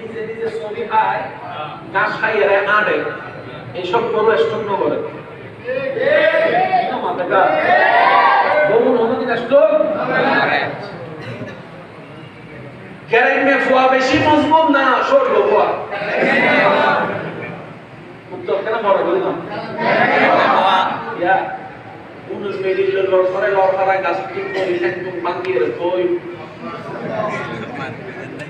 নিজে নিজে ছবি খায় গাছ খাই এরা আড়ে এইসব করব স্টক করে বেশি মজবুত না সরল ফুয়া উত্তর কেন বড় বললাম ইয়া উনুস মেরি লড় করে লড় করা গাছ ঠিক করি বাঙ্গিয়ে কই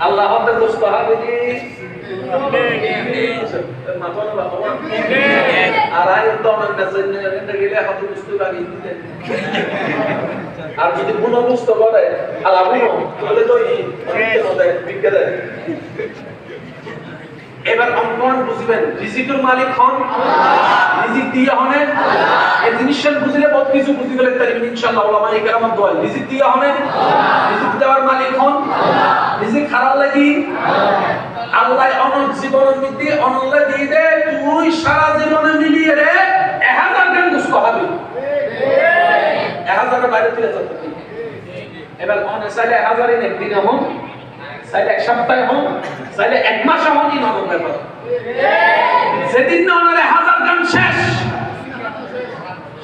আল্লাহ আর যদি বুঝতে পারে। আল্লাহ তাহলে তো এবার অঙ্কন বুঝবেন, রিজিকের মালিক হন, রিজিক দিয়ে হনে। এই জিনিসটা বুঝলে বহুত কিছু বুঝি গেলে তারিবেন ইনশাআল্লাহ ওলামা এই কেরামত দোয়া রিজিক দিয়ে হনে রিজিক দেওয়ার মালিক হন। রিজিক খারাপ লাগি। আল্লাহ অনন্ত জীবনের মধ্যে অনন্ত দিয়ে দে, তুই সারা জীবনে মিলিয়ে রে, এক হাজার গান দুষ্ট হবে এক হাজারের বাইরে তুলে যেতে এবার অনেক চাইলে এক হাজারই একদিনে হোক, চাইলে এক সপ্তাহে হোক, চাইলে এক মাস হনই নরম ব্যাপার সেদিন না ওনারে হাজার গান শেষ।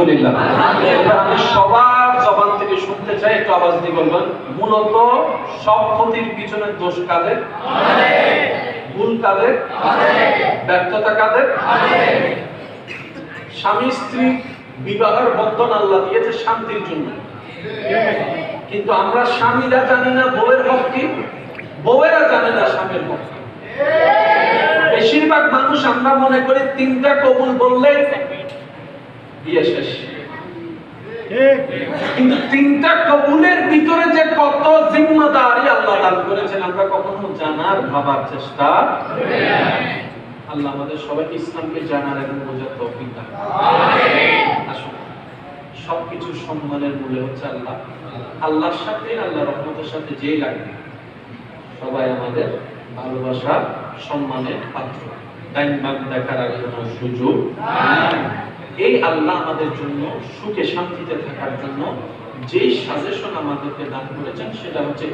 আলহামদুলিল্লাহ। এবার আমি সবার জবান থেকে শুনতে চাই একটু আওয়াজ দিয়ে বলবেন মূলত সব ক্ষতির পিছনে দোষ কাদের? ভুল কাদের? ব্যর্থতা কাদের? স্বামী স্ত্রী বিবাহের বন্ধন আল্লাহ দিয়েছে শান্তির জন্য। কিন্তু আমরা স্বামীরা জানি না বউয়ের হক কি? বউয়েরা জানে না স্বামীর হক। বেশিরভাগ মানুষ আমরা মনে করি তিনটা কবুল বললে বিয়ে শেষ। কিন্তু তিনটা কবুলের ভিতরে যে কত জিম্মাদারি আল্লাহ দান করেছেন আমরা কখনো জানার ভাবার চেষ্টা আল্লাহ আমাদের সবাইকে ইসলামকে জানার এবং বোঝার তৌফিক দান আসুন সবকিছু সম্মানের মূল্য হচ্ছে আল্লাহ। আল্লাহর সাথে আল্লাহ রহমতের সাথে যেই লাগবে সবাই আমাদের ভালোবাসা সম্মানের পাত্র। দেখার আর কোনো সুযোগ। এই আল্লাহ আমাদের জন্য সুখে শান্তিতে থাকার জন্য যেই সাজেশন আমাদেরকে দান করেছেন, সেটা হচ্ছে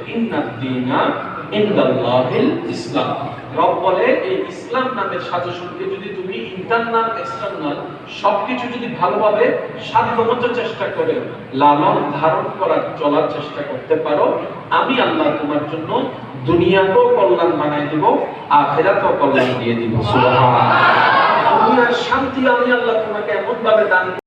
ইসলাম। রব বলে, এই ইসলাম নামের সাজেশনকে যদি তুমি ইন্টারনাল সবকিছু যদি ভালোভাবে চেষ্টা করে, লালন ধারণ করার, চলার চেষ্টা করতে পারো, আমি আল্লাহ তোমার জন্য দুনিয়াতেও কল্যাণ বানাই দিব, আখেরাতেও কল্যাণ দিয়ে দিব। সুবহানাল্লাহ। দুনিয়ার শান্তি আমি আল্লাহ তোমাকে এমন ভাবে দান